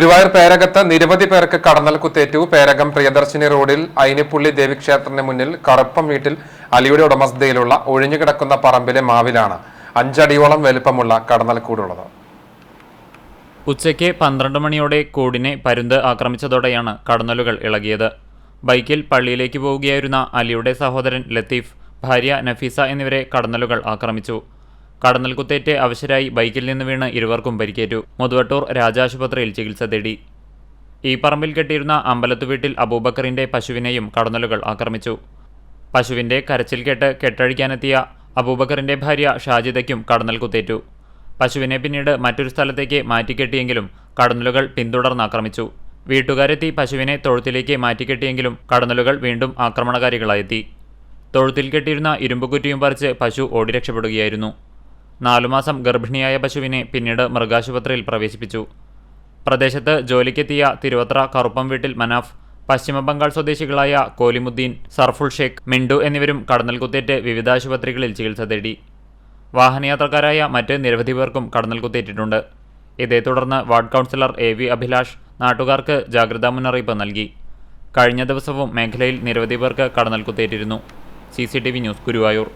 ഗുരുവായൂർ പേരകത്ത് നിരവധി പേർക്ക് കടന്നൽ കുത്തേറ്റു. പേരകം പ്രിയദർശിനി റോഡിൽ അയിനിപ്പുള്ളി ദേവിക്ഷേത്രത്തിന് മുന്നിൽ കറുപ്പം വീട്ടിൽ അലിയുടെ ഉടമസ്ഥതയിലുള്ള ഒഴിഞ്ഞുകിടക്കുന്ന പറമ്പിലെ മാവിലാണ് അഞ്ചടിയോളം വലുപ്പമുള്ള കടന്നൽ കൂടുള്ളത്. ഉച്ചയ്ക്ക് പന്ത്രണ്ട് മണിയോടെ കൂടിനെ പരുന്ത് ആക്രമിച്ചതോടെയാണ് കടന്നലുകൾ ഇളകിയത്. ബൈക്കിൽ പള്ളിയിലേക്ക് പോവുകയായിരുന്ന അലിയുടെ സഹോദരൻ ലത്തീഫ് ഭാര്യ നഫീസ എന്നിവരെ കടന്നലുകൾ ആക്രമിച്ചു. കടന്നൽ കുത്തേറ്റ് അവശരായി ബൈക്കിൽ നിന്ന് വീണ് ഇരുവർക്കും പരിക്കേറ്റു. മുതുവട്ടൂർ രാജാശുപത്രിയിൽ ചികിത്സ തേടി. ഈ പറമ്പിൽ കെട്ടിയിരുന്ന അമ്പലത്തു വീട്ടിൽ അബൂബക്കറിന്റെ പശുവിനെയും കടന്നലുകൾ ആക്രമിച്ചു. പശുവിന്റെ കരച്ചിൽ കേട്ട് കെട്ടഴിക്കാനെത്തിയ അബൂബക്കറിന്റെ ഭാര്യ ഷാജിദയ്ക്കും കടന്നൽ കുത്തേറ്റു പശുവിനെ പിന്നീട് മറ്റൊരു സ്ഥലത്തേക്ക് മാറ്റിക്കെട്ടിയെങ്കിലും കടന്നലുകൾ പിന്തുടർന്ന് ആക്രമിച്ചു. വീട്ടുകാരെത്തി പശുവിനെ തൊഴുത്തിലേക്ക് മാറ്റിക്കെട്ടിയെങ്കിലും കടന്നലുകൾ വീണ്ടും ആക്രമണകാരികളായെത്തി. തൊഴുത്തിൽ കെട്ടിയിരുന്ന ഇരുമ്പുകുറ്റിയും പറിച്ച് പശു ഓടി രക്ഷപ്പെടുകയായിരുന്നു നാലുമാസം ഗർഭിണിയായ പശുവിനെ പിന്നീട് മൃഗാശുപത്രിയിൽ പ്രവേശിപ്പിച്ചു. പ്രദേശത്ത് ജോലിക്കെത്തിയ തിരുവത്ര കറുപ്പം വീട്ടിൽ മനാഫ് പശ്ചിമബംഗാൾ സ്വദേശികളായ കോലിമുദ്ദീൻ സർഫുൾ ഷേഖ് മിണ്ടു എന്നിവരും കടന്നൽ കുത്തേറ്റ് വിവിധ ആശുപത്രികളിൽ ചികിത്സ തേടി. വാഹനയാത്രക്കാരായ മറ്റ് നിരവധി പേർക്കും കടന്നൽ കുത്തേറ്റിട്ടുണ്ട്. ഇതേ തുടർന്ന് ward councillor A V Abhilash നാട്ടുകാർക്ക് ജാഗ്രതാ മുന്നറിയിപ്പ് നൽകി. കഴിഞ്ഞ ദിവസവും മേഖലയിൽ നിരവധി പേർക്ക് കടന്നൽ കുത്തേറ്റിരുന്നു. C news Guruvayur.